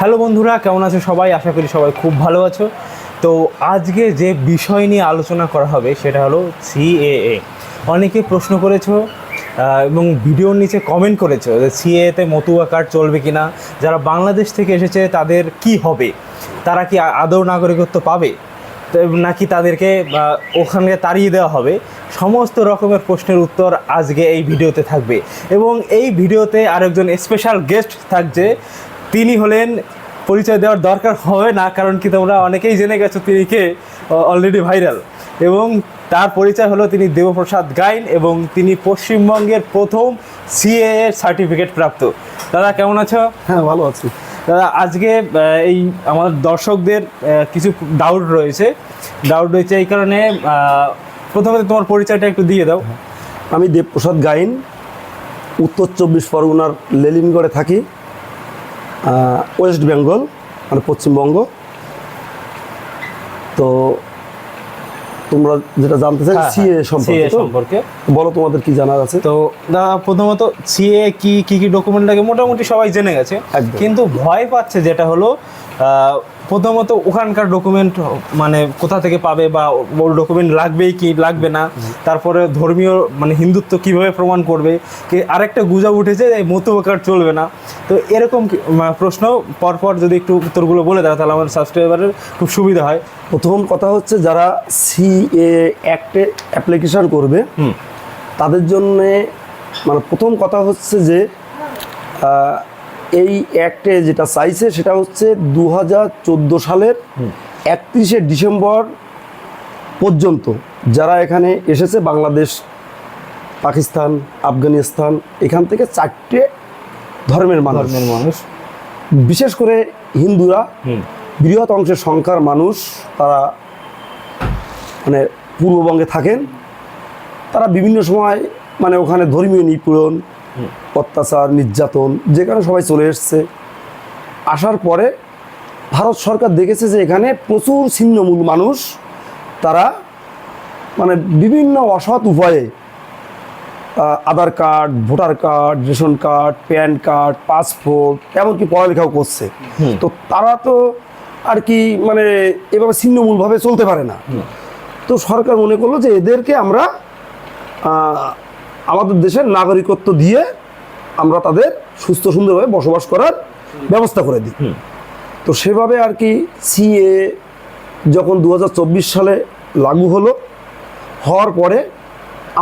Hello বন্ধুরা, কেমন আছো সবাই? আশা করি সবাই খুব ভালো আছো। তো আজকে যে বিষয় নিয়ে আলোচনা করা হবে সেটা হলো সিএএ অনেকে প্রশ্ন করেছ এবং ভিডিওর নিচে কমেন্ট করেছ যে সিএতে মতুয়া কার্ড চলবে কি না যারা বাংলাদেশ থেকে এসেছে তাদের কি হবে? তারা কি আদৌ নাগরিকত্ব পাবে? নাকি তাদেরকে ওখানে তাড়িয়ে দেওয়া হবে? সমস্ত রকমের প্রশ্নের উত্তর আজকে এই ভিডিওতে থাকবে। এবং এই ভিডিওতে আরেকজন স্পেশাল গেস্ট থাকছে তিনি হলেন পরিচয় দেওয়ার দরকার হবে না কারণ কি তোমরা অনেকেই জেনে গেছো তিনি কে? অলরেডি ভাইরাল এবং তার পরিচয় হলো তিনি দেবপ্রসাদ গাইন এবং তিনি পশ্চিমবঙ্গের প্রথম সিএ এর সার্টিফিকেট প্রাপ্ত। দাদা কেমন আছো? হ্যাঁ ভালো আছি। দাদা আজকে এই আমাদের দর্শকদের কিছু ডাউট রয়েছে। ডাউট রয়েছে এই কারণে প্রথমে তোমার পরিচয়টা একটু দিয়ে দাও। আমি দেবপ্রসাদ গাইন উত্তর চব্বিশ পরগনার লেলিনগড়ে থাকি। ওয়েস্ট বেঙ্গল মানে পশ্চিমবঙ্গ তো তোমরা যেটা জানতে চাই হ্যাঁ, সিএ হ্যাঁ, সম্পর্কে সম্পর্কে। বলো তোমাদের কি জানার আছে? তো দাদা প্রথমত সিএ কি কি কি ডকুমেন্ট লাগে মোটামুটি সবাই জেনে গেছে। কিন্তু ভয় পাচ্ছে যেটা হলো প্রথমত ওখানকার ডকুমেন্ট মানে কোথা থেকে পাবে বা ওর ডকুমেন্ট লাগবেই কি লাগবে না তারপরে ধর্মীয় মানে হিন্দুত্ব কীভাবে প্রমাণ করবে কি আরেকটা গুজব উঠেছে এই মতুয়া কার্ড চলবে না। তো এরকম প্রশ্ন পরপর যদি একটু উত্তরগুলো বলে দাও তাহলে আমার সাবস্ক্রাইবারের খুব সুবিধা হয়। প্রথম কথা হচ্ছে যারা সিএ অ্যাক্টে অ্যাপ্লিকেশন করবে তাদের জন্যে মানে প্রথম কথা হচ্ছে যে এই অ্যাক্টে যেটা চাইছে সেটা হচ্ছে দু হাজার চোদ্দ সালের একত্রিশে ডিসেম্বর পর্যন্ত যারা এখানে এসেছে বাংলাদেশ পাকিস্তান আফগানিস্তান এখান থেকে চারটে ধর্মের মানুষ। ধর্মের মানুষ। বিশেষ করে হিন্দুরা বৃহৎ অংশের সংখ্যার মানুষ তারা মানে পূর্ববঙ্গে থাকেন। তারা বিভিন্ন সময় মানে ওখানে ধর্মীয় নিপীড়ন অত্যাচার নির্যাতন যেখানে সবাই চলে এসছে। আসার পরে ভারত সরকার দেখেছে যে এখানে প্রচুর ছিন্নমূল মানুষ তারা মানে বিভিন্ন অসৎ উপায়ে Aadhaar card voter card ration card PAN card passport এমনকি পড়ালেখাও করছে। তো তারা তো আর কি মানে এভাবে ছিন্নমূলভাবে চলতে পারে না। তো সরকার মনে করল যে এদেরকে আমরা আমাদের দেশের নাগরিকত্ব দিয়ে আমরা তাদের সুস্থ সুন্দরভাবে বসবাস করার ব্যবস্থা করে দিই। তো সেভাবে আর কি সিএ যখন দু হাজার চব্বিশ সালে লাগু হলো হওয়ার পরে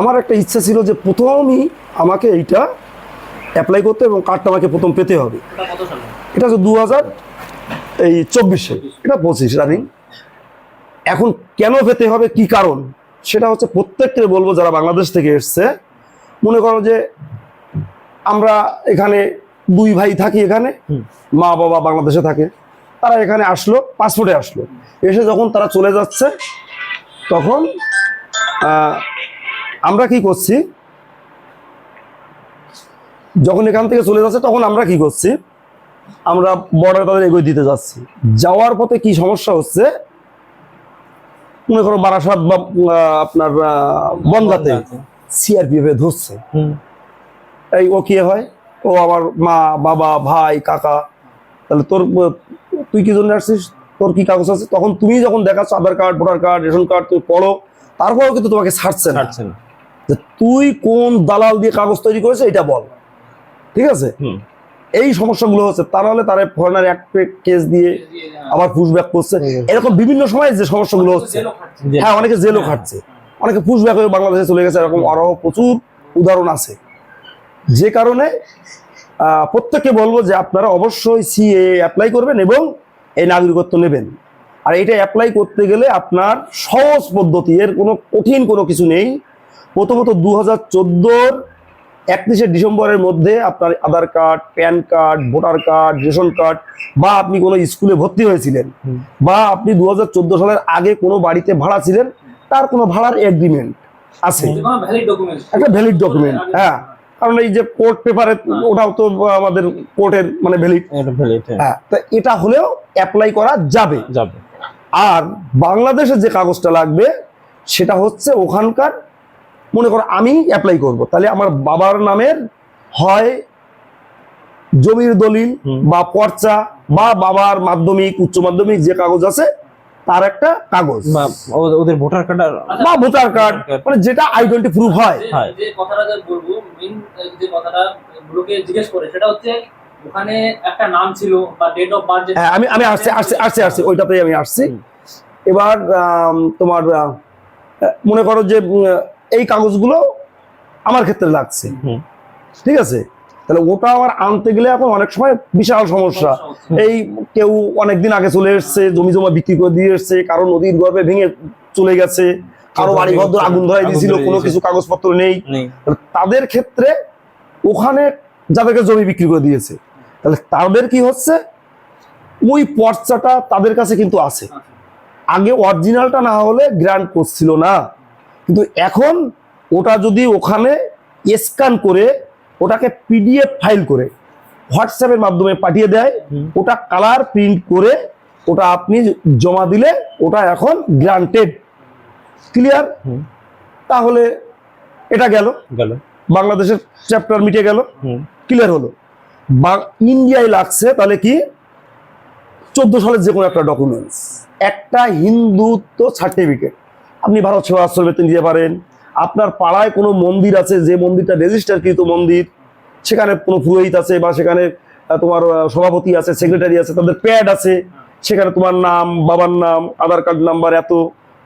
আমার একটা ইচ্ছা ছিল যে প্রথমই আমাকে এইটা অ্যাপ্লাই করতে এবং কার্ডটা আমাকে প্রথম পেতে হবে। এটা হচ্ছে দু হাজার এই চব্বিশে এটা পঁচিশ রানিং এখন কেন পেতে হবে কি কারণ? সেটা হচ্ছে প্রত্যেককে বলব যারা বাংলাদেশ থেকে এসছে মনে করো যে আমরা এখানে দুই ভাই থাকি এখানে মা বাবা বাংলাদেশে থাকে। তারা এখানে আসলো পাসপোর্টে আসলো। এসে যখন তারা চলে যাচ্ছে তখন আমরা কি করছি? যখন এখান থেকে চলে যাচ্ছে তখন আমরা কি করছি? আমরা বর্ডার তাদের এগিয়ে দিতে যাচ্ছি। যাওয়ার পথে কি সমস্যা হচ্ছে? মনে করো বারাসাত বা আপনার আহ, বনগাতে সিআরপিএফ ধরছে। এই ও কি হয়? ও আমার মা বাবা ভাই কাকা। তাহলে তোর তুই কি জন্য আসছিস? তোর কি কাগজ আছে? তখন তুমি যখন দেখাচ্ছ Aadhaar card voter card ration card তুমি পড়ো তারপরেও কিন্তু তোমাকে ছাড়ছে না। যে তুই কোন দালাল দিয়ে কাগজ তৈরি করেছে এটা বল। ঠিক আছে? এই সমস্যাগুলো হচ্ছে তা নাহলে তারা ফরেনার অ্যাক্ট কেস দিয়ে আবার পুশব্যাক করছে। এরকম বিভিন্ন সময় যে সমস্যাগুলো হচ্ছে হ্যাঁ অনেকে জেলও খাটছে। অনেকে পুশব্যাক হয়ে বাংলাদেশে চলে গেছে এরকম আরও প্রচুর উদাহরণ আছে। যে কারণে প্রত্যেককে বলব যে আপনারা অবশ্যই সিএ অ্যাপ্লাই করবেন এবং এই নাগরিকত্ব নেবেন। আর এটা অ্যাপ্লাই করতে গেলে আপনার সহজ পদ্ধতি এর কোনো কঠিন কোনো কিছু নেই। প্রথমত দু হাজার চোদ্দোর একত্রিশে ডিসেম্বরের মধ্যে আপনার Aadhaar card PAN card voter card ration card বা আপনি কোনো স্কুলে ভর্তি হয়েছিলেন বা আপনি দু হাজার চোদ্দ সালের আগে কোনো বাড়িতে ভাড়া ছিলেন তার কোনো ভাড়ার এগ্রিমেন্ট আছে। একটা ভ্যালিড ডকুমেন্ট হ্যাঁ। কারণ এই যে কোর্ট পেপারে ওটাও তো আমাদের কোর্টের মানে ভ্যালিড এটা হ্যাঁ। হ্যাঁ তা এটা হলেও অ্যাপ্লাই করা যাবে। যাবে। আর বাংলাদেশের যে কাগজটা লাগবে সেটা হচ্ছে ওখানকার মনে করো আমি অ্যাপ্লাই করব তাহলে আমার বাবার নামের হয় জমির দলিল বা পর্চা বা বাবার মাধ্যমিক উচ্চ মাধ্যমিক যে কাগজ আছে তার একটা কাগজ। ওদের ভোটার কার্ড বা ভোটার কার্ড মানে যেটা আইডেন্টি প্রুফ হয়। যে- হয়। কথাটা যে বলব মেইন যে কথাটা লোকে জিজ্ঞেস করে সেটা হচ্ছে ওখানে একটা নাম ছিল বা ডেট অফ বার্থ হ্যাঁ আমি আমি আসছি আসছি আসছি আসছি ওইটাতেই আমি আসছি। এবার তোমার মনে করো যে এই কাগজগুলো আমার ক্ষেত্রে লাগছে। ঠিক আছে? তাহলে ওটা আবার আনতে গেলে এখন অনেক সময় বিশাল সমস্যা। এই কেউ অনেকদিন আগে চলে এসছে জমি জমা বিক্রি করে দিয়ে এসছে কারও নদীর গর্ভে ভেঙে চলে গেছে কারও বাড়ি ঘর আগুন ধরাই দিয়েছিল কোনো কিছু কাগজপত্র নেই। নেই। তাদের ক্ষেত্রে ওখানে যাদেরকে জমি বিক্রি করে দিয়েছে তাহলে তাদের কি হচ্ছে? ওই পর্চাটা তাদের কাছে কিন্তু আছে। আগে অরিজিনালটা না হলে গ্র্যান্ড করছিল না। কিন্তু এখন ওটা যদি ওখানে স্ক্যান করে ওটাকে পিডিএফ ফাইল করে হোয়াটসঅ্যাপের মাধ্যমে পাঠিয়ে দেয়। ওটা কালার প্রিন্ট করে ওটা আপনি জমা দিলে ওটা এখন গ্রান্টেড ক্লিয়ার তাহলে এটা গেল। গেল। বাংলাদেশের চ্যাপ্টার মিটে গেল। ক্লিয়ার হলো। বা ইন্ডিয়ায় লাগছে তাহলে কি? চোদ্দ সালের যে কোনো একটা ডকুমেন্টস একটা হিন্দুত্ব সার্টিফিকেট আপনি ভারত সেবা আশ্রমেতে নিতে পারেন। আপনার পাড়ায় কোনো মন্দির আছে? যে মন্দিরটা রেজিস্টারকৃত মন্দির সেখানে কোনো পুরোহিত আছে বা সেখানে তোমার সভাপতি আছে সেক্রেটারি আছে তাদের প্যাড আছে সেখানে তোমার নাম বাবার নাম আধার কার্ড নাম্বার এত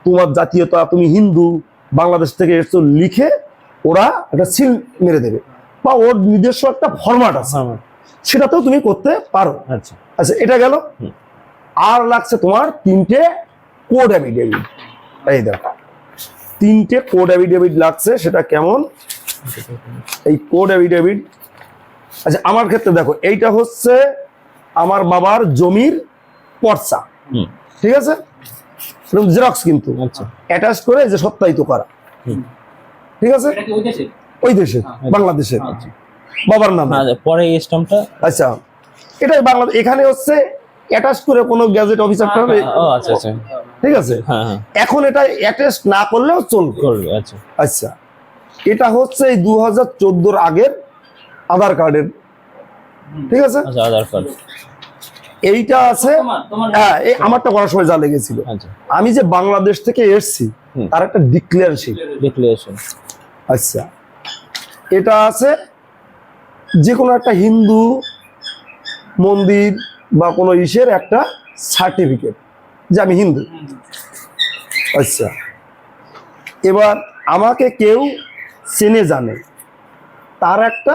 তোমার জাতীয়তা তুমি হিন্দু বাংলাদেশ থেকে এসছো লিখে ওরা একটা সিল মেরে দেবে। বা ওর নিজস্ব একটা ফরম্যাট আছে। হ্যাঁ, সেটাতেও তুমি করতে পারো। আচ্ছা। আচ্ছা এটা গেল। আর লাগছে তোমার তিনটে কোড অ্যাফিডেভিট এই দেখো। তিনটে কোড অ্যাফিডেভিট লাগছে সেটা কেমন? এই কোড অ্যাফিডেভিট আচ্ছা আমার ক্ষেত্রে দেখো এইটা হচ্ছে আমার বাবার জমির পর্চা। ঠিক আছে? জেরক্স কিন্তু। আচ্ছা। অ্যাটাচ করে যে সত্যায়িত করা। ঠিক আছে? ওই দেশে? ওই দেশে বাংলাদেশের আচ্ছা। বাবার নামে। আচ্ছা, পরে এই স্টাম্পটা আচ্ছা। এটাই বাংলাদেশ এখানে হচ্ছে অ্যাটাচ করে কোনো গ্যাজেট অফিসারটা হবে আচ্ছা আচ্ছা। ঠিক আছে? হ্যাঁ হ্যাঁ। এখন এটা অ্যাটেস্ট না করলেও চলবে। করবে আচ্ছা। আচ্ছা। এটা হচ্ছে এই দু হাজার চোদ্দোর আগের আধার কার্ডের। ঠিক আছে? আচ্ছা আধার কার্ড। এইটা আছে হ্যাঁ এই আমারটা করার সময় যা লেগেছিল। আচ্ছা। আমি যে বাংলাদেশ থেকে এসছি তার একটা ডিক্লেয়ারশিপ ডিক্লারেশন আচ্ছা। এটা আছে যে কোনো একটা হিন্দু মন্দির বা কোনো ইসের একটা সার্টিফিকেট যে আমি হিন্দু। আচ্ছা। এবার আমাকে কেউ চেনে জানে তার একটা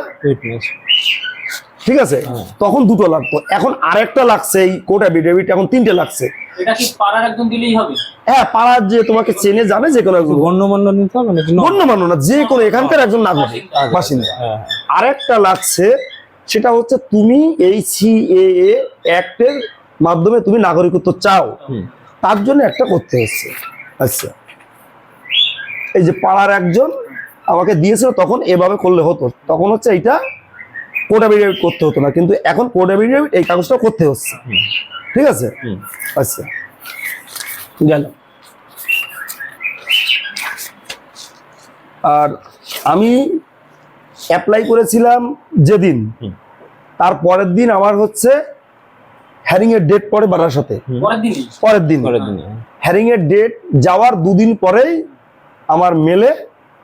ঠিক আছে? হ্যাঁ। তখন দুটো লাগতো। এখন আরেকটা লাগছে এই কোড অ্যাফিডেভিট এখন তিনটে লাগছে। হ্যাঁ পাড়ার যে তোমাকে চেনে জানে যে কোনো একজন। গণ্যমান্য নিতে হবে ন- গণ্যমান্য না যে কোনো এখানকার একজন নাগরিক আচ্ছা, বাসিন্দা। হ্যাঁ আরেকটা লাগছে সেটা হচ্ছে তুমি এই সিএএ অ্যাক্টের মাধ্যমে তুমি নাগরিকত্ব চাও। তার জন্য একটা করতে হচ্ছে। আচ্ছা। এই যে পাড়ার একজন আমাকে দিয়েছিল তখন এভাবে করলে হতো। তখন হচ্ছে এইটা কোড অ্যাফিডেভিট করতে হতো না। কিন্তু এখন কোড অ্যাফিডেভিট এই কাগজটা করতে হচ্ছে। ঠিক আছে? আচ্ছা। গেল। আর আমি অ্যাপ্লাই করেছিলাম যেদিন। তার পরের দিন আমার হচ্ছে হ্যারিং এর ডেট পরে বাড়ার সাথে পরের দিন পরের দিন হ্যারিং এর ডেট যাওয়ার দুদিন পরেই আমার মেলে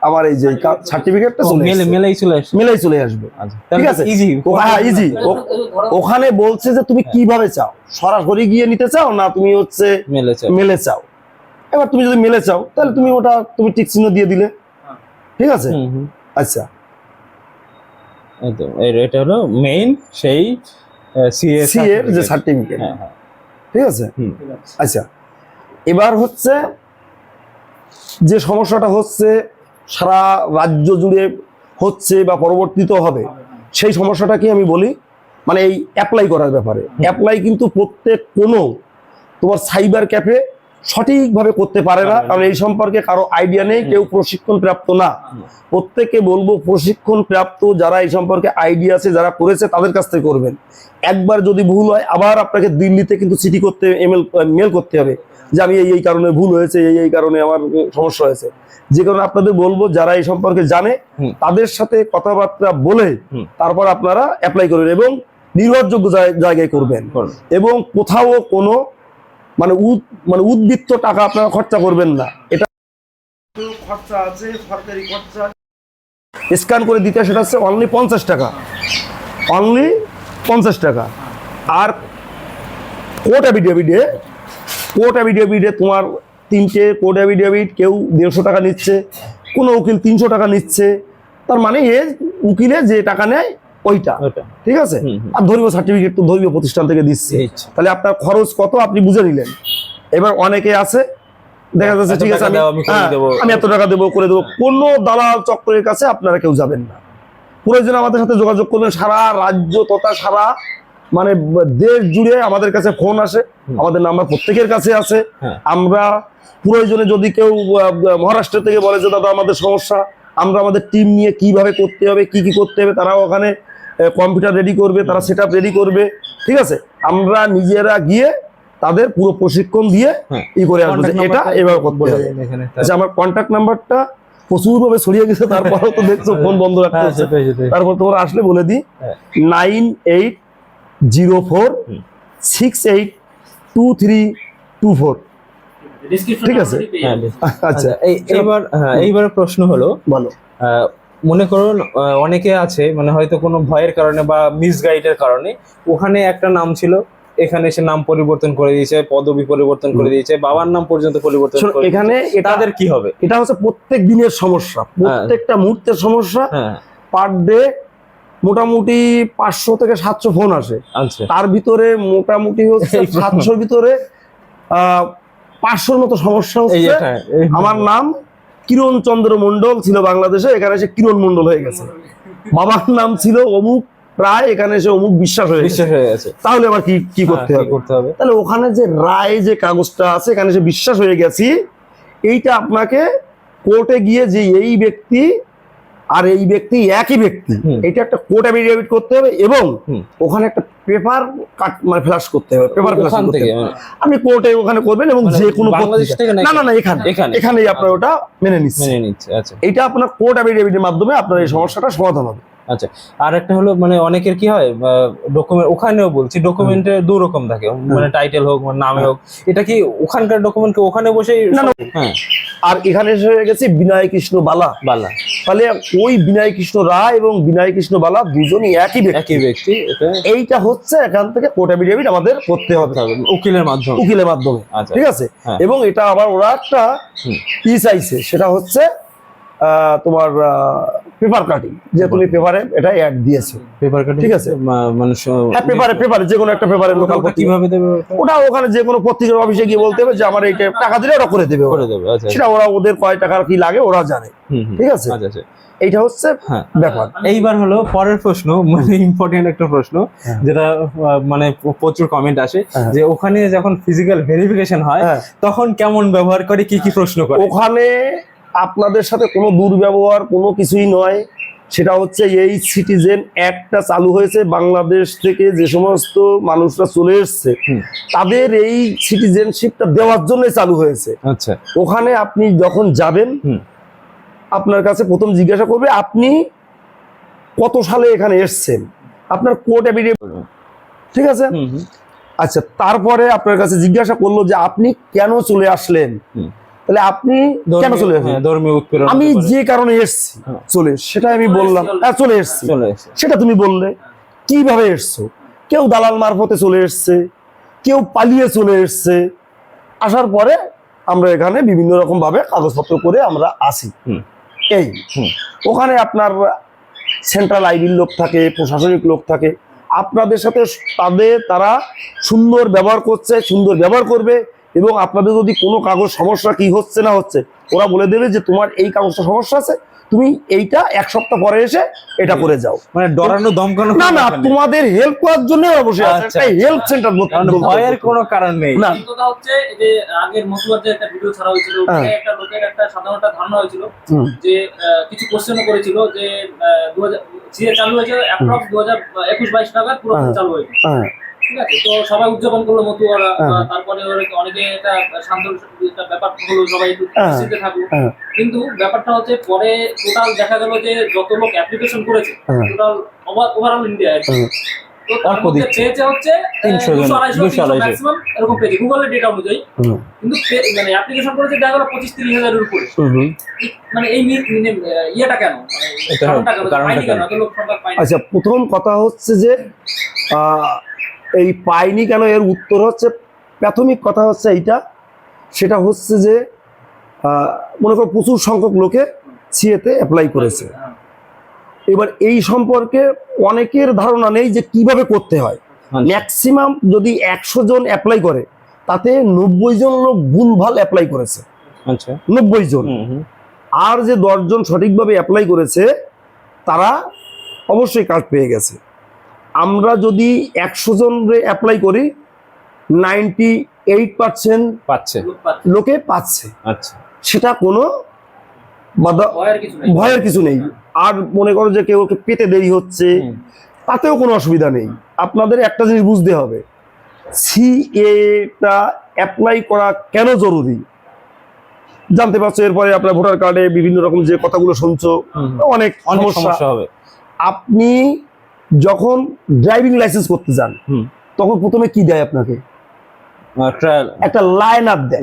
আমার এই যে সার্টিফিকেটটা চলে মেলে। মেলেই চলে আসছে। মেলেই চলে আসবে। আচ্ছা ঠিক আছে? ইজি হ্যাঁ ইজি ওখানে বলছে যে তুমি কীভাবে চাও? সরাসরি গিয়ে নিতে চাও না তুমি হচ্ছে মেলে চলে মেলে চাও? এবার তুমি যদি মেলে চাও তাহলে তুমি ওটা তুমি টিক চিহ্ন দিয়ে দিলে। ঠিক আছে? আচ্ছা। এই এটা হলো মেইন সেই সিএ এর যে সার্টিফিকেট হ্যাঁ হ্যাঁ। ঠিক আছে? আচ্ছা এবার হচ্ছে যে সমস্যাটা হচ্ছে সারা রাজ্য জুড়ে হচ্ছে বা পরবর্তীত হবে সেই সমস্যাটা কি আমি বলি? মানে এই অ্যাপ্লাই করার ব্যাপারে। অ্যাপ্লাই কিন্তু প্রত্যেক কোনো তোমার সাইবার ক্যাফে সঠিকভাবে করতে পারে না। কারণ এই সম্পর্কে কারও আইডিয়া নেই কেউ প্রশিক্ষণ প্রাপ্ত না প্রত্যেকে বলব প্রশিক্ষণ প্রাপ্ত যারা এই সম্পর্কে আইডিয়া আছে যারা করেছে তাদের কাছ থেকে করবেন। একবার যদি ভুল হয় আবার আপনাকে দিল্লিতে কিন্তু চিঠি করতে ইমেল মেল করতে হবে যে আমি এই এই কারণে ভুল হয়েছে এই এই কারণে আমার সমস্যা হয়েছে। যে কারণে আপনাদের বলব যারা এই সম্পর্কে জানে তাদের সাথে কথাবার্তা বলে। তারপর আপনারা অ্যাপ্লাই করবেন এবং নির্ভরযোগ্য জায়- জায়গায় করবেন। এবং কোথাও কোনো মানে উদ- মানে উদ্বৃত্ত টাকা আপনারা খরচা করবেন না। এটা খরচা আছে সরকারি খরচা। স্ক্যান করে দিতে সেটা হচ্ছে অনলি পঞ্চাশ টাকা। অনলি পঞ্চাশ টাকা। আর কোর্ট অ্যাভিডেভিডে কোর্ট অ্যাভিডেভিডে তোমার তিনটে কোর্ট অ্যাভিডেভিড কেউ দেড়শো টাকা নিচ্ছে কোনো উকিল তিনশো টাকা নিচ্ছে। তার মানে এ উকিলে যে টাকা নেয় ওইটা। ঠিক আছে। আর ধর্মীয় সার্টিফিকেট তো ধর্মীয় প্রতিষ্ঠান থেকে দিচ্ছে। তাহলে আপনার খরচ কত আপনি বুঝে নিলেন। এবার অনেকে আছে দেখা যাচ্ছে ঠিক আছে আমি হ্যাঁ। আমি এত টাকা দেবো করে দেবো। কোনো দালাল চক্রের কাছে আপনারা কেউ যাবেন না। প্রয়োজন আমাদের সাথে যোগাযোগ করবেন সারা রাজ্য তথা সারা মানে দেশ জুড়ে আমাদের কাছে ফোন আসে। আমাদের নাম্বার প্রত্যেকের কাছে আছে। হ্যাঁ। আমরা প্রয়োজনে যদি কেউ মহারাষ্ট্র থেকে বলে যে দাদা আমাদের সমস্যা আমরা আমাদের টিম নিয়ে কীভাবে করতে হবে কি কি করতে হবে? তারা ওখানে কম্পিউটার রেডি করবে তারা সেট রেডি করবে ঠিক আছে? আমরা নিজেরা গিয়ে তাদের পুরো প্রশিক্ষণ দিয়ে হ্যাঁ। ই করে আসব এটা এভাবে করতে হবে। আচ্ছা আমার কন্ট্যাক্ট নাম্বারটা প্রচুরভাবে ছড়িয়ে গেছে তারপরেও তো দেখছ ফোন বন্ধ রাখতে হ্যাঁ হচ্ছে। তারপর তোমরা আসলে বলে দিই হ্যাঁ। Nine eight zero four six eight two three two four ঠিক আছে। হ্যাঁ। আচ্ছা এই এইবার হ্যাঁ এইবার প্রশ্ন হলো বলো। মনে করুন অনেকে আছে মানে হয়তো কোনো ভয়ের কারণে বা মিসগাইডের কারণে ওখানে একটা নাম ছিল এখানে এসে নাম পরিবর্তন করে দিয়েছে পদবি পরিবর্তন করে দিয়েছে বাবার নাম পর্যন্ত পরিবর্তন করে এখানে তাদের কি হবে? এটা হচ্ছে প্রত্যেক দিনের সমস্যা প্রত্যেকটা মুহূর্তের সমস্যা। হ্যাঁ। পার ডে মোটামুটি পাঁচশো থেকে সাতশো ফোন আসে। আচ্ছা। তার ভিতরে মোটামুটি হচ্ছে সাতশোর ভিতরে আহ, পাঁচশোর মতো সমস্যা হচ্ছে। আমার নাম কিরণ চন্দ্র মন্ডল ছিল বাংলাদেশে এখানে এসে কিরণ মন্ডল হয়ে গেছে। বাবার নাম ছিল অমুক রায় এখানে এসে অমুক বিশ্বাস হয়ে গেছে। বিশ্বাস হয়ে গেছে। তাহলে আবার কি কি করতে হ্যাঁ, হবে? করতে হবে? তাহলে ওখানে যে রায় যে কাগজটা আছে এখানে সে বিশ্বাস হয়ে গেছি এইটা আপনাকে কোর্টে গিয়ে যে এই ব্যক্তি আর এই ব্যক্তি একই ব্যক্তি এটা একটা কোর্ট অ্যাফিডেভিট করতে হবে এবং ওখানে একটা পেপার কাট মানে ফ্ল্যাশ করতে হবে পেপার ফ্ল্যাশ করতে মানে আপনি কোর্টে ওখানে করবেন এবং মানে যে কোনো বাংলাদেশ থেকে না না না এখানে। এখানে? এখানেই আপনার ওটা মেনে নিচ্ছে মেনে নিচ্ছে আচ্ছা। এটা আপনার কোর্ট অ্যাফিডেভিটের মাধ্যমে আপনার এই সমস্যাটা সমাধান হবে। আচ্ছা। আর একটা হলো মানে অনেকের কি হয় ডকুমেন্ট ওখানেও বলছি ডকুমেন্টে দু রকম থাকে। মানে টাইটেল হোক মানে নামে হোক। এটা কি ওখানকার ডকুমেন্ট ওখানে না। হ্যাঁ। আর এখানে এসে গেছে বিনয় কৃষ্ণ বালা। বালা। তাহলে ওই বিনয় কৃষ্ণ রায় এবং বিনয় কৃষ্ণ বালা দুজনই একই একই ব্যক্তি এইটা হচ্ছে এখান থেকে কোর্ট অ্যাফিডেভিট আমাদের করতে হবে। উকিলের মাধ্যমে। উকিলের মাধ্যমে আচ্ছা। ঠিক আছে? হ্যাঁ। এবং এটা আবার ওরা একটা। ই চাইছে সেটা হচ্ছে আহ, তোমার পেপার কাটিং যে তুমি পেপারে এটা অ্যাড দিয়েছ। পেপার কাটিং ঠিক আছে। মানুষ হ্যাঁ পেপারে পেপারে যে কোনো একটা পেপারে লোকাল কীভাবে দেবে ওটা? ওখানে যে কোনো পত্রিকার অফিসে গিয়ে বলতে হবে যে আমার এইটা টাকা দিলে ওরা করে দেবে করে দেবে আচ্ছা সেটা ওরা ওদের কয় টাকার কি লাগে ওরা জানে। ঠিক আছে? আচ্ছা আচ্ছা। এইটা হচ্ছে হ্যাঁ। ব্যাপার। এইবার হলো পরের প্রশ্ন মানে ইম্পর্টেন্ট একটা প্রশ্ন হ্যাঁ। যেটা মানে প্রচুর কমেন্ট আসে হ্যাঁ। যে ওখানে যখন ফিজিক্যাল ভেরিফিকেশন হ্যাঁ। তখন কেমন ব্যবহার করে কি কি প্রশ্ন করে? ওখানে আপনাদের সাথে কোনো দুর্ব্যবহার কোনো কিছুই নয়। সেটা হচ্ছে এই সিটিজেন অ্যাক্টটা চালু হয়েছে। বাংলাদেশ থেকে যে সমস্ত মানুষরা চলে এসছে তাদের এই সিটিজেনশিপটা দেওয়ার জন্য চালু হয়েছে। আচ্ছা। ওখানে আপনি যখন যাবেন আপনার কাছে প্রথম জিজ্ঞাসা করবে আপনি কত সালে এখানে এসছেন? আপনার কোর্ট অ্যাফিডেভিট ঠিক আছে। আচ্ছা তারপরে আপনার কাছে জিজ্ঞাসা করল যে আপনি কেন চলে আসলেন। তাহলে আপনি কেন চলে আসলেন? হ্যাঁ, ধর্মীয় উৎপীড়ন আমি যে কারণে এসছি হ্যাঁ। চলে সেটা আমি বললাম। হ্যাঁ চলে এসছি। চলে এসে সেটা তুমি বললে কীভাবে এসছো? কেউ দালাল মারফতে চলে এসছে কেউ পালিয়ে চলে এসছে। আসার পরে আমরা এখানে বিভিন্ন রকম ভাবে কাগজপত্র করে আমরা আসি। এই। ওখানে আপনার সেন্ট্রাল আইডির লোক থাকে প্রশাসনিক লোক থাকে। আপনাদের সাথে তাদের তারা সুন্দর ব্যবহার করছে সুন্দর ব্যবহার করবে। এবং আপনাদের যদি কোনো কাগজ সমস্যা কি হচ্ছে না হচ্ছে ওরা বলে দেবে যে তোমার এই কাগজটা সমস্যা আছে তুমি এইটা এক সপ্তাহ পরে এসে এটা করে যাও। মানে ডরানো দমকানো না না তোমাদের হেল্প করার জন্য ওরা বসে আছে আচ্ছা, একটা হেল্প সেন্টার কারণ ভয়ের কোনো কারণ নেই। না। কথা হচ্ছে যে আগের মতুয়ার যে একটা ভিডিও ছাড়া হয়েছিল ওখানে একটা লোকের একটা সাধারণ একটা ধারণা হয়েছিল যে কিছু কোশ্চেনও করেছিল যে দু হাজার সিএ চালু হয়েছে অ্যাপ্রক্স দু হাজার একুশ বাইশ নাগাদ পুরো হ্যাঁ। চালু হয়েছে হ্যাঁ। ঠিক আছে তো সবাই উদযাপন করল মতুয়ারা হ্যাঁ। তারপরে অনেকে এটা শান্ত একটা ব্যাপার হলো সবাই একটু হ্যাঁ। থাকল হ্যাঁ। কিন্তু ব্যাপারটা হচ্ছে পরে টোটাল দেখা গেল যে যত লোক অ্যাপ্লিকেশন করেছে। Total overall India. তো অল্প দিচ্ছে। হচ্ছে। ম্যাক্সিমাম এরকম পেয়েছে গুগলের ডেটা অনুযায়ী কিন্তু মানে অ্যাপ্লিকেশন করেছে দেখা গেল পঁচিশ তিরিশ হাজারের উপরে। মানে এই মি- মানে, ইয়েটা কেন মানে কারণটা কেন আচ্ছা প্রথম কথা হচ্ছে যে আহ, এই পাইনি কেন? এর উত্তর হচ্ছে প্রাথমিক কথা হচ্ছে এইটা। সেটা হচ্ছে যে মনে করো প্রচুর সংখ্যক লোকে সিএতে অ্যাপ্লাই করেছে। এবার এই সম্পর্কে অনেকের ধারণা নেই যে কীভাবে করতে হয়। আচ্ছা। ম্যাক্সিমাম যদি একশো জন অ্যাপ্লাই করে তাতে নব্বই জন লোক ভুলভাল অ্যাপ্লাই করেছে। আচ্ছা। নব্বই জন। আর যে দশজন সঠিকভাবে অ্যাপ্লাই করেছে তারা অবশ্যই কার্ড পেয়ে গেছে। আমরা যদি একশো জন অ্যাপ্লাই করি নাইনটি এইট পার্সেন্ট পাচ্ছে। লোকে পাচ্ছে। আচ্ছা। সেটা কোনো বাধা ভয়ের কিছু নেই। ভয়ের কিছু নেই। আর মনে করো যে কেউ পেতে দেরি হচ্ছে তাতেও কোনো অসুবিধা নেই। আপনাদের একটা জিনিস বুঝতে হবে সিএটা অ্যাপ্লাই করা কেন জরুরি? জানতে পারছ এরপরে আপনার ভোটার কার্ডে বিভিন্ন রকম যে কথাগুলো শুনছো অনেক সমস্যা হবে। আপনি যখন ড্রাইভিং লাইসেন্স করতে যান তখন প্রথমে কি দেয় আপনাকে? একটা লাইন আপ দেয়।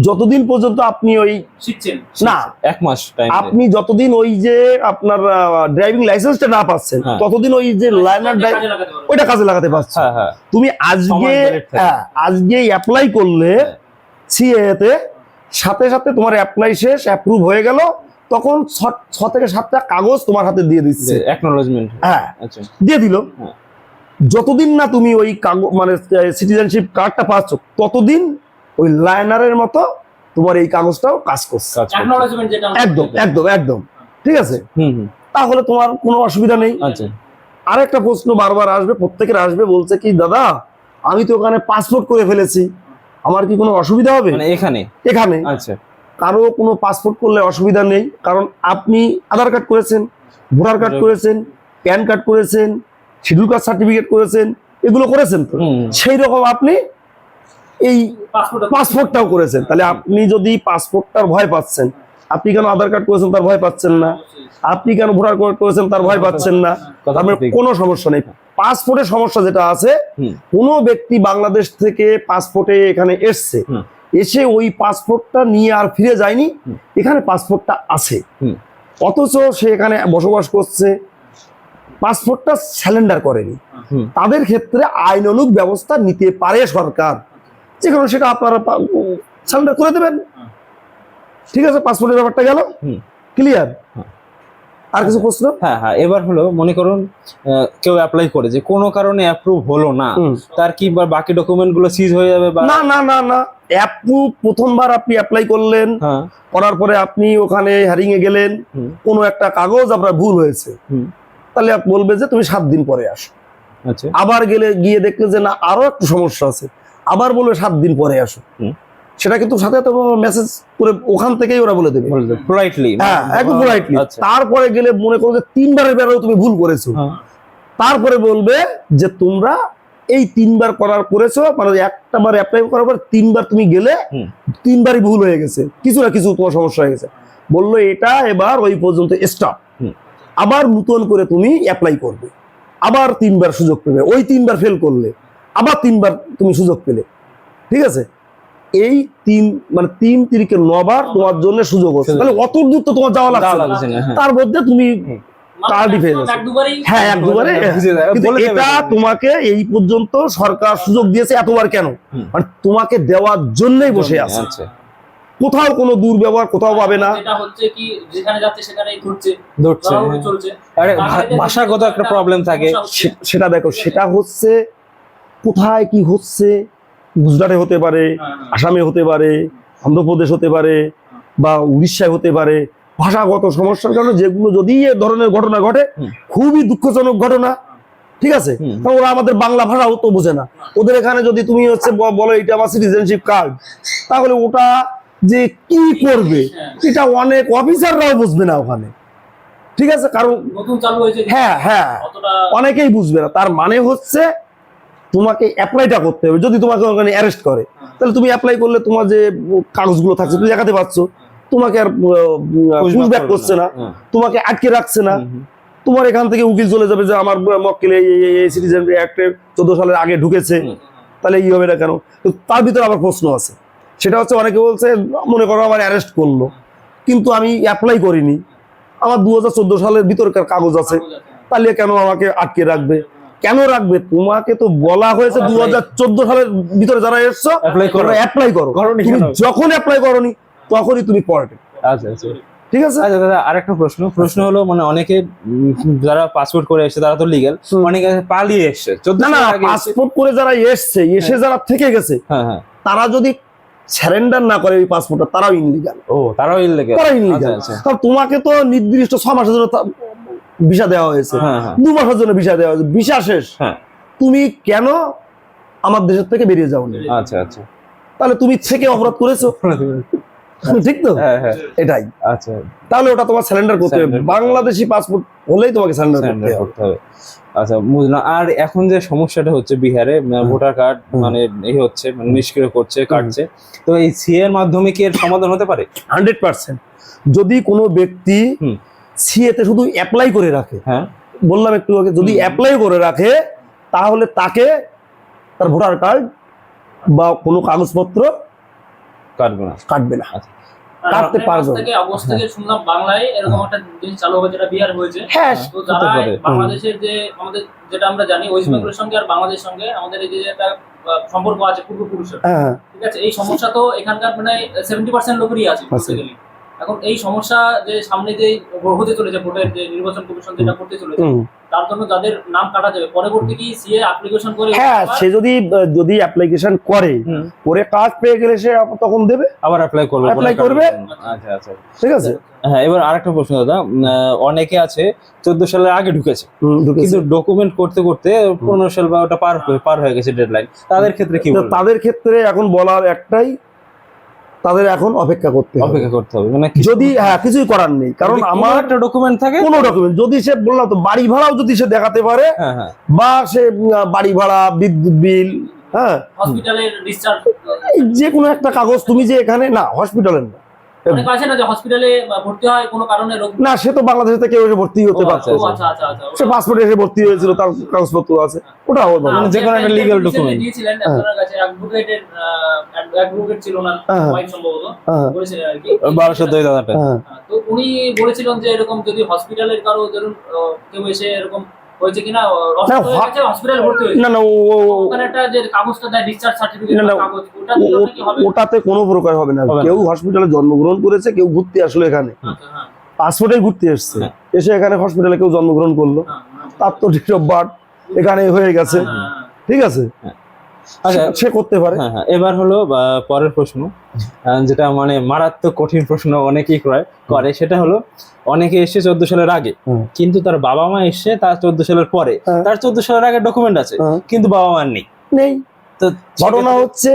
যতদিন পর্যন্ত আপনি ওই শিখছেন। না এক মাস আপনি যতদিন ওই যে আপনার ড্রাইভিং লাইসেন্সটা না পাচ্ছেন হ্যাঁ। ততদিন ওই যে লাইনার ওইটা কাজে লাগাতে পারছ হ্যাঁ হ্যাঁ। তুমি আজকে। হ্যাঁ আজকে অ্যাপ্লাই করলে। সিএতে সাথে সাথে তোমার অ্যাপ্লাই শেষ অ্যাপ্রুভ হয়ে গেল তখন ছ- ছ থেকে সাতটা কাগজ তোমার হাতে দিয়ে দিচ্ছে। অ্যাকনোলেজমেন্ট হ্যাঁ আচ্ছা। দিয়ে দিল। হ্যাঁ। যতদিন না তুমি ওই কাগজ মানে সিটিজেনশিপ কার্ডটা পাচ্ছ ততদিন ওই লাইনারের মতো তোমার এই কাগজটাও কাজ করছে। একদম একদম একদম। ঠিক আছে? হুম হুম। তাহলে তোমার কোনো অসুবিধা নেই। আচ্ছা। আরেকটা প্রশ্ন বারবার আসবে প্রত্যেকের আসবে বলছে কি দাদা আমি তো ওখানে পাসপোর্ট করে ফেলেছি। আমার কি কোনো অসুবিধা হবে? মানে এখানে? এখানে। আচ্ছা। কারও কোনো পাসপোর্ট করলে অসুবিধা নেই। কারণ আপনি আধার কার্ড করেছেন ভোটার কার্ড করেছেন প্যান কার্ড করেছেন শিডিউল কাস্ট সার্টিফিকেট করেছেন এগুলো করেছেন তো? সেই রকম আপনি এই পাসপোর্টটাও করেছেন। তাহলে আপনি যদি পাসপোর্টটার ভয় পাচ্ছেন আপনি কেন আধার কার্ড করেছেন তার ভয় পাচ্ছেন না? আপনি কেন ভোটার কার্ড করেছেন তার ভয় পাচ্ছেন না? আপনার কোনো সমস্যা নেই। পাসপোর্টের সমস্যা যেটা আছে। কোনো ব্যক্তি বাংলাদেশ থেকে পাসপোর্টে এখানে এসছে। এসে ওই পাসপোর্টটা নিয়ে আর ফিরে যায়নি। এখানে পাসপোর্টটা আছে। হুম। অথচ সে এখানে বসবাস করছে। পাসপোর্টটা স্যালেন্ডার করেনি। তাদের ক্ষেত্রে আইনানুগ ব্যবস্থা নিতে পারে সরকার। যে কোনো সেটা আপনারা স্যালেন্ডার করে দেবেন। ঠিক আছে পাসপোর্টের ব্যাপারটা গেল। হুম। ক্লিয়ার? হ্যাঁ। আর কিছু প্রশ্ন? হ্যাঁ হ্যাঁ এবার হলো মনে করুন কেউ অ্যাপ্লাই করে যে কোনো কারণে অ্যাপ্রুভ হলো না। তার কি বাকি ডকুমেন্টগুলো সিজ হয়ে যাবে বা না না না না। প্রথমবার আপনি অ্যাপ্লাই করলেন হ্যাঁ। করার পরে আপনি ওখানে হ্যারিং এ গেলেন। কোনো একটা কাগজ আপনার ভুল হয়েছে। তাহলে বলবে যে তুমি সাত দিন পরে আসো। আচ্ছা। আবার গেলে গিয়ে দেখলে যে না আরও একটু সমস্যা আছে। আবার বলবে সাত দিন পরে আসো। সেটা কিন্তু সাথে সাথে মেসেজ করে ওখান থেকেই ওরা বলে দেবে। পোলাইটলি হ্যাঁ একদম পোলাইটলি আচ্ছা। তারপরে গেলে মনে করো যে তিনবারের বেলাও তুমি ভুল করেছ। হ্যাঁ। তারপরে বলবে যে তোমরা এই তিনবার করার করেছ মানে একটা বার অ্যাপ্লাই করার পর তিনবার তুমি গেলে তিনবারই ভুল হয়ে গেছে। কিছু না কিছু তোমার সমস্যা হয়ে গেছে। বলল এটা এবার ওই পর্যন্ত স্টপ আবার নতুন করে তুমি অ্যাপ্লাই করবে। আবার তিনবার সুযোগ পেলে। ওই তিনবার ফেল করলে। আবার তিনবার তুমি সুযোগ পেলে। ঠিক আছে? এই তিন মানে তিন তিরিকে নবার তোমার জন্য সুযোগ হচ্ছে। তাহলে অত দূর তো তোমার যাওয়া লাগছে হ্যাঁ। তার মধ্যে তুমি যাচ্ছে। হ্যাঁ এক দুবারে। এটা তোমাকে এই পর্যন্ত সরকার সুযোগ দিয়েছে এতবার কেন? মানে তোমাকে দেওয়ার জন্যই বসে আছে। আচ্ছা। কোথাও কোনো দুর্ব্যবহার কোথাও পাবে না। যেটা হচ্ছে কি যেখানে যাচ্ছে সেখানেই ঘুরছে ধরছে হ্যাঁ। আরে ভাষাগত একটা প্রবলেম থাকে। সে- সেটা দেখো সেটা হচ্ছে কোথায় কি হচ্ছে? গুজরাটে হতে পারে হ্যাঁ, হ্যাঁ। আসামে হতে পারে অন্ধ্রপ্রদেশ হতে পারে বা উড়িষ্যায় হতে পারে। ভাষাগত সমস্যার কারণে যেগুলো যদি এ ধরনের ঘটনা ঘটে খুবই দুঃখজনক ঘটনা ঠিক আছে? কারণ ওরা আমাদের বাংলা ভাষাও তো বোঝে না। ওদের এখানে যদি তুমি হচ্ছে বলো এটা আমার সিটিজেনশিপ কার্ড তাহলে ওটা যে কি করবে হ্যাঁ। এটা অনেক অফিসাররাও বুঝবে না ওখানে। ঠিক আছে? কারণ নতুন চালু হয়েছে হ্যাঁ হ্যাঁ। অনেকেই বুঝবে না। তার মানে হচ্ছে তোমাকে অ্যাপ্লাইটা করতে হবে। যদি তোমাকে ওখানে অ্যারেস্ট করে তাহলে তুমি অ্যাপ্লাই করলে তোমার যে কাগজগুলো থাকছে তুমি দেখাতে পারছ। তোমাকে আর পুশব্যাক করছে না হ্যাঁ। তোমাকে আটকে রাখছে না। তোমার এখান থেকে উকিল চলে যাবে যে আমার মক্কেলে এই সিটিজেন অ্যাক্টে চোদ্দ সালের আগে ঢুকেছে। তাহলে এই হবে না কেন? তার ভিতরে আবার প্রশ্ন আছে। সেটা হচ্ছে অনেকে বলছে মনে করো আমার অ্যারেস্ট করল। কিন্তু আমি অ্যাপ্লাই করিনি। আমার দু হাজার চোদ্দ সালের ভিতরকার কাগজ আছে। তাহলে কেন আমাকে আটকে রাখবে? কেন রাখবে? তোমাকে তো বলা হয়েছে দু হাজার চোদ্দ সালের ভিতরে যারা এসছো অ্যাপ্লাই করো। যখন অ্যাপ্লাই করনি তখনই তুমি পড়ে আচ্ছা আচ্ছা। ঠিক আছে? আচ্ছা দাদা আরেকটা প্রশ্ন। প্রশ্ন হলো মানে অনেকে যারা পাসপোর্ট করে এসেছে তারা তো লিগেল অনেকে পালিয়ে এসছে। না না। পাসপোর্ট করে যারা এসছে এসে যারা থেকে গেছে হ্যাঁ হ্যাঁ। তারা যদি স্যারেন্ডার না করে ওই পাসপোর্টটা তারাও ইনলিগাল ও তারাও ইলিগেল তারা ইনলিগাল কারণ তোমাকে তো নির্দিষ্ট ছ মাসের জন্য ভিসা দেওয়া হয়েছে। হ্যাঁ হ্যাঁ। দু মাসের জন্য ভিসা দেওয়া হয়েছে। ভিসা শেষ। হ্যাঁ। তুমি কেন আমার দেশের থেকে বেরিয়ে যাওনি? আচ্ছা আচ্ছা। তাহলে তুমি থেকে অপরাধ করেছ। ঠিক তো? হ্যাঁ হ্যাঁ। এটাই। আচ্ছা। তাহলে ওটা তোমার স্যালেন্ডার করতে হবে। বাংলাদেশি পাসপোর্ট হলেই তোমাকে স্যালেন্ডার করতে হবে। আচ্ছা বুঝলাম। আর এখন যে সমস্যাটা হচ্ছে বিহারে ভোটার কার্ড মানে এই হচ্ছে মানে নিষ্ক্রিয় করছে কাটছে। তো এই সি এর মাধ্যমে কি এর সমাধান হতে পারে? Hundred percent. যদি কোনো ব্যক্তি হুম। সিএতে শুধু অ্যাপ্লাই করে রাখে হ্যাঁ। বললাম একটু আগে যদি অ্যাপ্লাই করে রাখে তাহলে তাকে তার ভোটার কার্ড বা কোনো কাগজপত্র কাটবে না। কাটবে না। আচ্ছা। কাটতে পারবে থেকে অগস্ট থেকে শুনলাম বাংলায় এরকম একটা জিনিস চালু হবে যেটা বিহার হয়েছে। হ্যাঁ তো যারা বাংলাদেশের যে আমাদের যেটা আমরা জানি ওয়েস্ট হুম। বেঙ্গলের সঙ্গে আর বাংলাদেশের সঙ্গে আমাদের এই যে একটা সম্পর্ক আছে পূর্বপুরুষের। হ্যাঁ ঠিক আছে? এই সমস্যা তো এখানকার মানে সেভেন্টি পার্সেন্ট লোকেরই আছে এখন এই সমস্যা যে সামনে যে হতে চলেছে ভোটের যে নির্বাচন কমিশন যেটা করতে চলেছে। তার জন্য যাদের নাম কাটা যাবে। পরবর্তী কি সিএ অ্যাপ্লিকেশন করে হ্যাঁ সে যদি যদি অ্যাপ্লিকেশন করে করে কাজ পেয়ে গেলে সে তখন দেবে। আবার অ্যাপ্লাই করবে card করবে। আচ্ছা আচ্ছা ঠিক আছে? হ্যাঁ এবার আরেকটা প্রশ্ন দাদা। আহ, অনেকে আছে চোদ্দ সালের আগে ঢুকেছে। হুম, ঢুকেছে। কিন্তু ডকুমেন্ট করতে করতে পনেরো সাল বা ওটা পার পার হয়ে গেছে ডেডলাইন তাদের ক্ষেত্রে কি তাদের ক্ষেত্রে এখন বলার একটাই তাদের এখন অপেক্ষা করতে হবে। অপেক্ষা করতে হবে। মানে যদি হ্যাঁ কিছুই করার নেই। কারণ আমার একটা ডকুমেন্ট থাকে কোনো ডকুমেন্ট যদি সে বললাম তো বাড়ি ভাড়াও যদি সে দেখাতে পারে হ্যাঁ হ্যাঁ। বা সে বাড়ি ভাড়া বিদ্যুৎ বিল হ্যাঁ। হসপিটালের যে কোনো একটা কাগজ তুমি যে এখানে না হসপিটালের না। না হসপিটালে ভর্তি হয় কোনো কারণে রোগ না সে তো বাংলাদেশ থেকে ভর্তি হতে ও আচ্ছা আচ্ছা আচ্ছা সে পাসপোর্টে এসে ভর্তি হয়েছিল তার কাগজপত্র আছে। ওটা হবে। মানে যে কোনো একটা একটা legal দিয়েছিলেন আপনার কাছে অ্যাডভোকেটের অ্যাডভোকেট ছিল না হ্যাঁ। ওয়াইফ সম্ভবত। হ্যাঁ বলেছিলেন আর কি। বারোশো দুই দাদাটা। হ্যাঁ হ্যাঁ, তো উনি বলেছিলেন যে এরকম যদি হসপিটালের কারও ধরুন কেউ এসে এরকম হয়েছে কিনা হ্যাঁ, হসপিটালে ভর্তি হয়েছে। না না ও- ও- ও- ওখানে একটা যে কাগজটা দেয় ডিসচার্জ সার্টিফিকেট না, না, কাগজ ওটা দিলে ও- কি হবে? ওটাতে কোনো প্রকার হবে না। কেউ হসপিটালে জন্মগ্রহণ করেছে কেউ ঘুরতে আসলো এখানে। আচ্ছা হ্যাঁ। পাসপোর্টে ঘুরতে এসছে। হ্যাঁ। এসে এখানে হসপিটালে কেউ জন্মগ্রহণ করল। হ্যাঁ, তার তো ডেট অফ বার্থ এখানে হয়ে গেছে। ঠিক আছে? সে করতে পারে হ্যাঁ হ্যাঁ এবার হলো পরের প্রশ্ন যেটা মানে মারাত্মক কঠিন প্রশ্ন অনেকেই করে করে সেটা হলো অনেকে এসে চোদ্দ সালের আগে। কিন্তু তার বাবা মা এসে তার চোদ্দ সালের পরে হ্যাঁ। তার চোদ্দ সালের আগে ডকুমেন্ট আছে হ্যাঁ। কিন্তু বাবা মার নেই নেই তো ঘটনা হচ্ছে